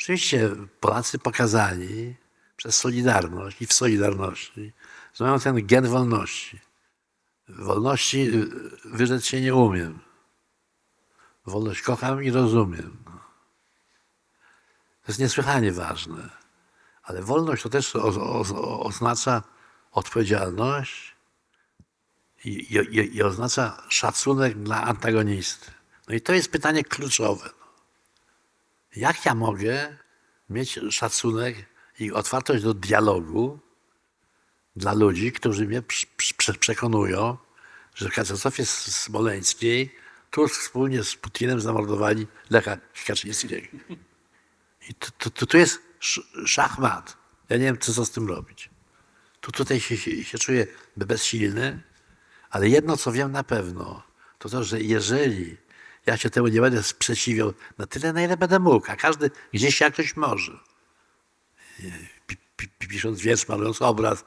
Oczywiście Polacy pokazali przez Solidarność i w Solidarności, że mają ten gen wolności. Wolności y, wyrzec się nie umiem. Wolność kocham i rozumiem. To jest niesłychanie ważne. Ale wolność to też oznacza odpowiedzialność i, i, i oznacza szacunek dla antagonisty. No i to jest pytanie kluczowe. Jak ja mogę mieć szacunek i otwartość do dialogu dla ludzi, którzy mnie prz- prz- przekonują, że w katastrofie smoleńskiej Tusk wspólnie z Putinem zamordowali Lecha Kaczyńskiego. I to, to jest sz- szachmat. Ja nie wiem, co, z tym robić. Tu tutaj się, się czuję bezsilny, ale jedno, co wiem na pewno, to to, że jeżeli ja się temu nie będę sprzeciwiał na tyle, na ile będę mógł, a każdy gdzieś jakoś może, pi, pi, pi- pisząc wiersz, malując obraz,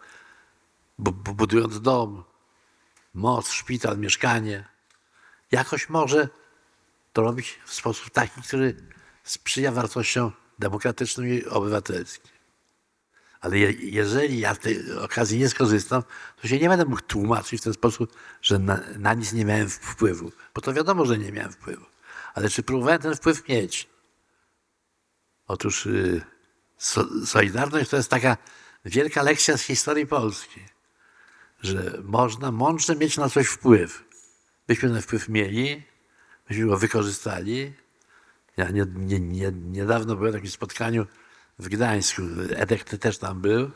bu, bu, budując dom, most, szpital, mieszkanie, jakoś może to robić w sposób taki, który sprzyja wartościom demokratycznym i obywatelskim. Ale je, jeżeli ja tej okazji nie skorzystam, to się nie będę mógł tłumaczyć w ten sposób, że na, na nic nie miałem wpływu. Bo to wiadomo, że nie miałem wpływu. Ale czy próbowałem ten wpływ mieć? Otóż y, so, Solidarność to jest taka wielka lekcja z historii Polski, że można mądrze mieć na coś wpływ. Byśmy ten wpływ mieli, myśmy go wykorzystali. Ja nie, nie, nie, niedawno byłem na takim spotkaniu w Gdańsku. Edek ty też tam był.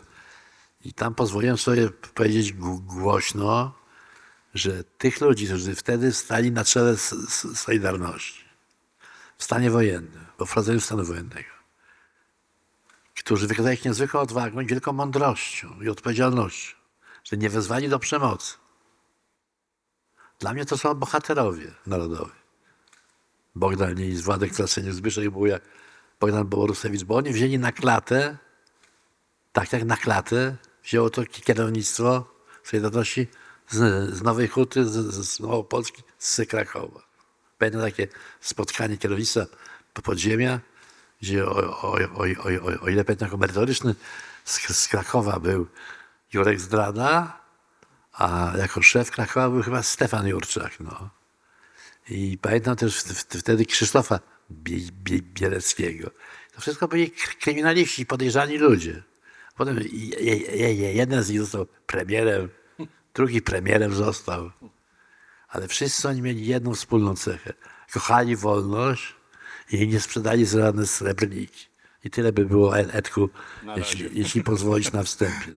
I tam pozwoliłem sobie powiedzieć gł- głośno, że tych ludzi, którzy wtedy stali na czele Solidarności, w stanie wojennym, po wprowadzeniu stanu wojennego, którzy wykazali niezwykłą odwagą i wielką mądrością i odpowiedzialnością, że nie wezwali do przemocy. Dla mnie to są bohaterowie narodowi. Bogdan Lis, Władek Klaseniuk, Zbyszek Bujak, Bogdan Borusewicz, bo oni wzięli na klatę, tak jak na klatę, wzięło to kierownictwo Solidarności z, z Nowej Huty, z, z, Małopolski, z Krakowa. Pamiętam takie spotkanie kierownictwa po- podziemia, gdzie o, o, o, o, o ile pamiętam jako merytoryczny z, z Krakowa był Jurek Zdrada, a jako szef Krakowa był chyba Stefan Jurczak. No. I pamiętam też wtedy Krzysztofa Bie, Bie, Bieleckiego. To wszystko byli kryminaliści, podejrzani ludzie. Potem je- je- je- jeden z nich został premierem, drugi premierem został. Ale wszyscy oni mieli jedną wspólną cechę. Kochali wolność i nie sprzedali żadne srebrniki. I tyle by było, Ed- Edku, jeśli, jeśli pozwolić na wstępie.